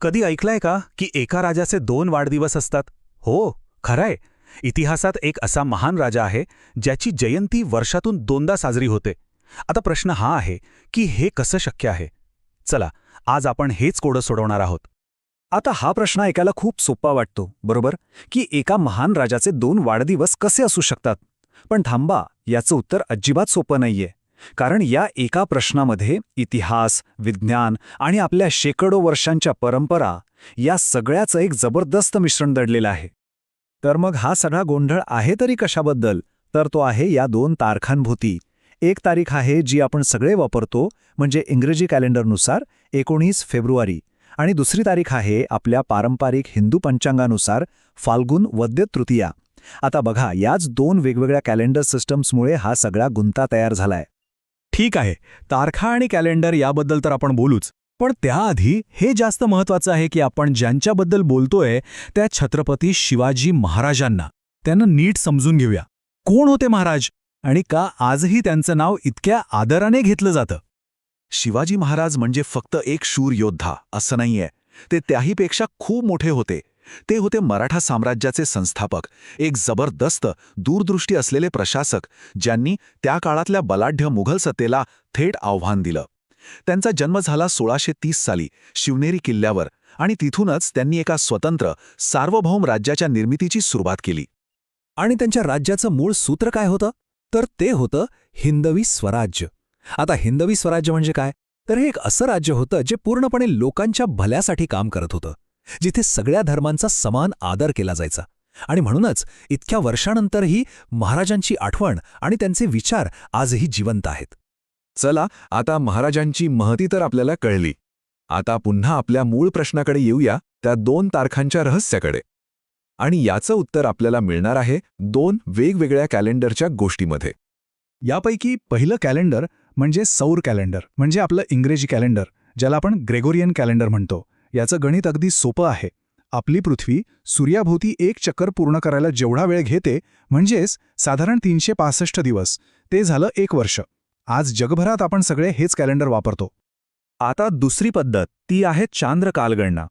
कधी ऐकलंय का की एका राजाचे दोन वाढदिवस असतात? हो खरंय. इतिहासात एक असा महान राजा आहे ज्याची जयंती वर्षातून दोनदा साजरी होते. आता प्रश्न हा आहे की हे कसं शक्य आहे? चला आज आपण हेच कोडं सोडवणार आहोत. आता हा प्रश्न ऐकायला खूप सोपा वाटतो बरोबर? की एका महान राजाचे दोन वाढदिवस कसे असू शकतात? पण थांबा याचं उत्तर अजिबात सोपं नाहीये. कारण या एका प्रश्नामध्ये इतिहास विज्ञान आणि आपल्या शेकडो वर्षांच्या परंपरा या सगळ्याचं एक जबरदस्त मिश्रण दडलेलं आहे. तर मग हा सगळा गोंधळ आहे तरी कशाबद्दल? तर तो आहे या दोन तारखांभोवती. एक तारीख आहे जी आपण सगळे वापरतो म्हणजे इंग्रजी कॅलेंडरनुसार एकोणीस फेब्रुवारी आणि दुसरी तारीख आहे आपल्या पारंपरिक हिंदू पंचांगानुसार फाल्गुन वद्य तृतीया. आता बघा याच दोन वेगवेगळ्या कॅलेंडर सिस्टम्समुळे हा सगळा गुंता तयार झालाय. ठीक आहे तारखा आणि कॅलेंडर याबद्दल तर आपण बोलूच. पण त्याआधी हे जास्त महत्वाचं आहे की आपण ज्यांच्याबद्दल बोलतोय त्या छत्रपती शिवाजी महाराजांना. त्यांना नीट समजून घेऊया. कोण होते महाराज? आणि का आजही त्यांचं नाव इतक्या आदराने घेतलं जातं? शिवाजी महाराज म्हणजे फक्त एक शूर योद्धा असं नाहीये. ते त्याहीपेक्षा खूप मोठे होते. ते होते मराठा साम्राज्याचे संस्थापक एक जबरदस्त दूरदृष्टी असलेले प्रशासक ज्यांनी त्या काळातल्या बलाढ्य मुघल सत्तेला थेट आव्हान दिलं. त्यांचा जन्म झाला सोळाशे तीस साली शिवनेरी किल्ल्यावर आणि तिथूनच त्यांनी एका स्वतंत्र सार्वभौम राज्याच्या निर्मितीची सुरुवात केली. आणि त्यांच्या राज्याचं मूळ सूत्र काय होतं? तर ते होतं हिंदवी स्वराज्य. आता हिंदवी स्वराज्य म्हणजे काय? तर हे एक असं राज्य होतं जे पूर्णपणे लोकांच्या भल्यासाठी काम करत होतं. जिथे सगळ्या धर्मांचा समान आदर केला जायचा. आणि म्हणूनच इतक्या वर्षानंतरही महाराजांची आठवण आणि त्यांचे विचार आजही जिवंत आहेत. चला आता महाराजांची महती तर आपल्याला कळली. आता पुन्हा आपल्या मूळ प्रश्नाकडे येऊया त्या दोन तारखांच्या रहस्याकडे. आणि याचं उत्तर आपल्याला मिळणार आहे दोन वेगवेगळ्या कॅलेंडरच्या गोष्टीमध्ये. यापैकी पहिलं कॅलेंडर म्हणजे सौर कॅलेंडर म्हणजे आपलं इंग्रजी कॅलेंडर ज्याला आपण ग्रेगोरियन कॅलेंडर म्हणतो. याचं गणित अगदी सोपं आहे. आपली पृथ्वी सूर्याभोवती एक चक्कर पूर्ण करायला जेवढा वेळ घेते म्हणजेच साधारण तीनशे पासष्ट दिवस ते झालं एक वर्ष. आज जगभरात आपण सगळे हेच कॅलेंडर वापरतो. आता दुसरी पद्धत ती आहे चांद्र कालगणना.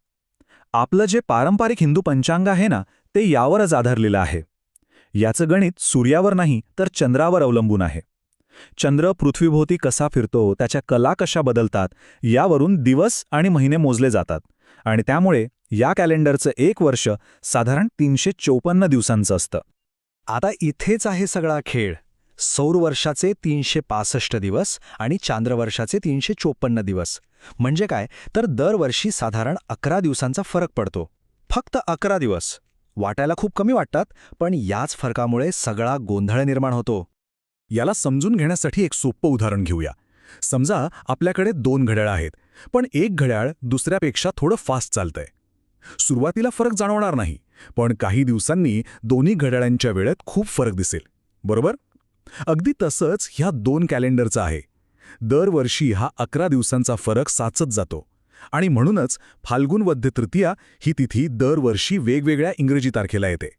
आपलं जे पारंपरिक हिंदू पंचांग आहे ना ते यावरच आधारलेलं आहे. याचं गणित सूर्यावर नाही तर चंद्रावर अवलंबून आहे. चंद्र पृथ्वीभोवती कसा फिरतो त्याच्या कला कशा बदलतात यावरून दिवस आणि महिने मोजले जातात. आणि त्यामुळे या कॅलेंडरचं एक वर्ष साधारण तीनशे चौपन्न दिवसांचं असतं. आता इथेच आहे सगळा खेळ. सौर वर्षाचे तीनशे पासष्ट दिवस आणि चांद्रवर्षाचे तीनशे चोपन्न दिवस. म्हणजे काय? तर दरवर्षी साधारण अकरा दिवसांचा फरक पडतो. फक्त अकरा दिवस. वाटायला खूप कमी वाटतात पण याच फरकामुळे सगळा गोंधळ निर्माण होतो. याला समजून घेण्यासाठी एक सोपं उदाहरण घेऊया. समजा आपल्याकडे दोन घड्याळ आहेत पण एक घड्याळ दुसऱ्यापेक्षा थोडं फास्ट चालतंय. सुरुवातीला फरक जाणवणार नाही पण काही दिवसांनी दोन्ही घड्याळांच्या वेळेत खूप फरक दिसेल बरोबर? अगदी तसंच ह्या दोन कॅलेंडरचं आहे. दरवर्षी हा अकरा दिवसांचा फरक साचत जातो आणि म्हणूनच फाल्गुनवद्य तृतीया ही तिथी दरवर्षी वेगवेगळ्या इंग्रजी तारखेला येते.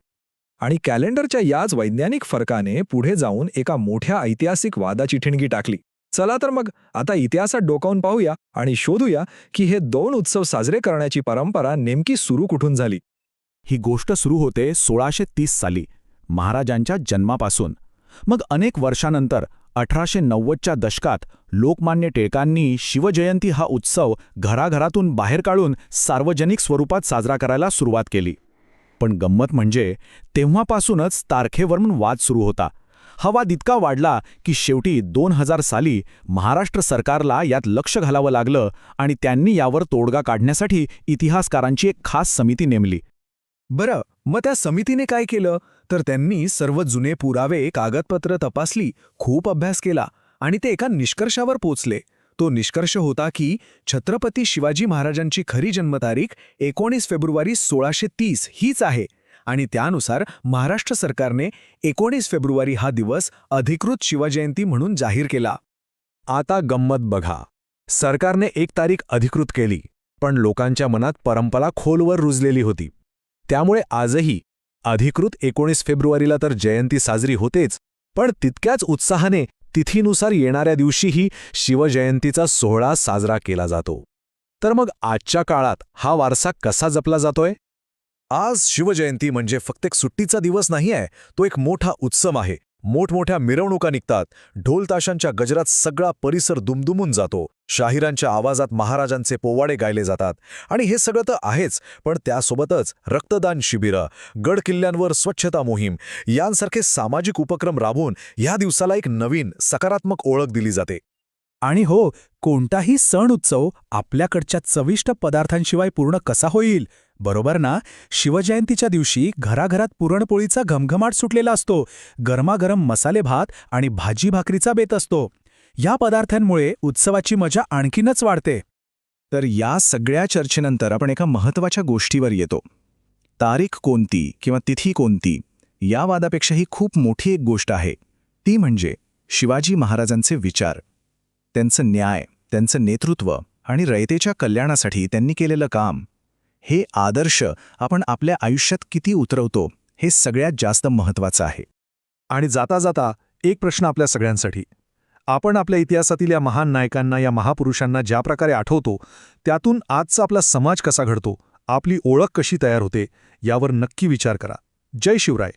आणि कॅलेंडरच्या याच वैज्ञानिक फरकाने पुढे जाऊन एका मोठ्या ऐतिहासिक वादाची ठिणगी टाकली. चला तर मग आता इतिहासात डोकावून पाहूया आणि शोधूया की हे दोन उत्सव साजरे करण्याची परंपरा नेमकी सुरू कुठून झाली? ही गोष्ट सुरू होते सोळाशे तीस साली महाराजांच्या जन्मापासून. मग अनेक वर्षानंतर अठराशे नव्वदच्या दशकात लोकमान्य टिळकांनी शिवजयंती हा उत्सव घराघरातून बाहेर काढून सार्वजनिक स्वरूपात साजरा करायला सुरुवात केली. पण गंमत म्हणजे तेव्हापासूनच तारखेवरून वाद सुरू होता. हवा वाद इतका वाढला की शेवटी दोन हजार साली महाराष्ट्र सरकारला यात लक्ष घालावं लागलं आणि त्यांनी यावर तोडगा काढण्यासाठी इतिहासकारांची एक खास समिती नेमली. बरं मग त्या समितीने काय केलं? तर त्यांनी सर्व जुने पुरावे कागदपत्र तपासली खूप अभ्यास केला आणि ते एका निष्कर्षावर पोचले. तो निष्कर्ष होता की छत्रपती शिवाजी महाराजांची खरी जन्मतारीख एकोणीस फेब्रुवारी सोळाशे तीस हीच आहे. आणि त्यानुसार महाराष्ट्र सरकारने एकोणीस फेब्रुवारी हा दिवस अधिकृत शिवजयंती म्हणून जाहीर केला. आता गंमत बघा. सरकारने एक तारीख अधिकृत केली पण लोकांच्या मनात परंपरा खोलवर रुजलेली होती. त्यामुळे आजही अधिकृत एकोणीस फेब्रुवारीला तर जयंती साजरी होतेच पण तितक्याच उत्साहाने तिथीनुसार येणाऱ्या दिवशीही शिवजयंतीचा सोहळा साजरा केला जातो. तर मग आजच्या काळात हा वारसा कसा जपला जातोय? आज शिवजयंती म्हणजे फक्त एक सुट्टीचा दिवस नाही आहे तो एक मोठा उत्सव आहे. मोठमोठ्या मिरवणुका निघतात. ढोलताशांच्या गजरात सगळा परिसर दुमदुमून जातो. शाहिरांच्या आवाजात महाराजांचे पोवाडे गायले जातात. आणि हे सगळं तर आहेच पण त्यासोबतच रक्तदान शिबिरं गड किल्ल्यांवर स्वच्छता मोहीम यांसारखे सामाजिक उपक्रम राबवून ह्या दिवसाला एक नवीन सकारात्मक ओळख दिली जाते. आणि हो कोणताही सण उत्सव आपल्याकडच्या चविष्ट पदार्थांशिवाय पूर्ण कसा होईल? बरोबर ना? शिवजयंतीच्या दिवशी घराघरात पुरणपोळीचा घमघमाट सुटलेला असतो. गरमागरम मसाले भात आणि भाजी भाकरीचा बेत असतो. या पदार्थांमुळे उत्सवाची मजा आणखीनच वाढते. तर या सगळ्या चर्चेनंतर आपण एका महत्त्वाच्या गोष्टीवर येतो. तारीख कोणती किंवा तिथी कोणती या वादापेक्षाही खूप मोठी एक गोष्ट आहे. ती म्हणजे शिवाजी महाराजांचे विचार. त्यांचं न्याय त्यांचं नेतृत्व आणि रयतेच्या कल्याणासाठी त्यांनी केलेलं काम. हे आदर्श आपण आपल्या आयुष्यात किती उतरवतो हे सगळ्यात जास्त महत्त्वाचं आहे. आणि जाता जाता एक प्रश्न आपल्या सगळ्यांसाठी. आपण आपल्या इतिहासातील या महान नायकांना या महापुरुषांना ज्या प्रकारे आठवतो त्यातून आजचा आपला समाज कसा घडतो आपली ओळख कशी तयार होते यावर नक्की विचार करा. जय शिवराय.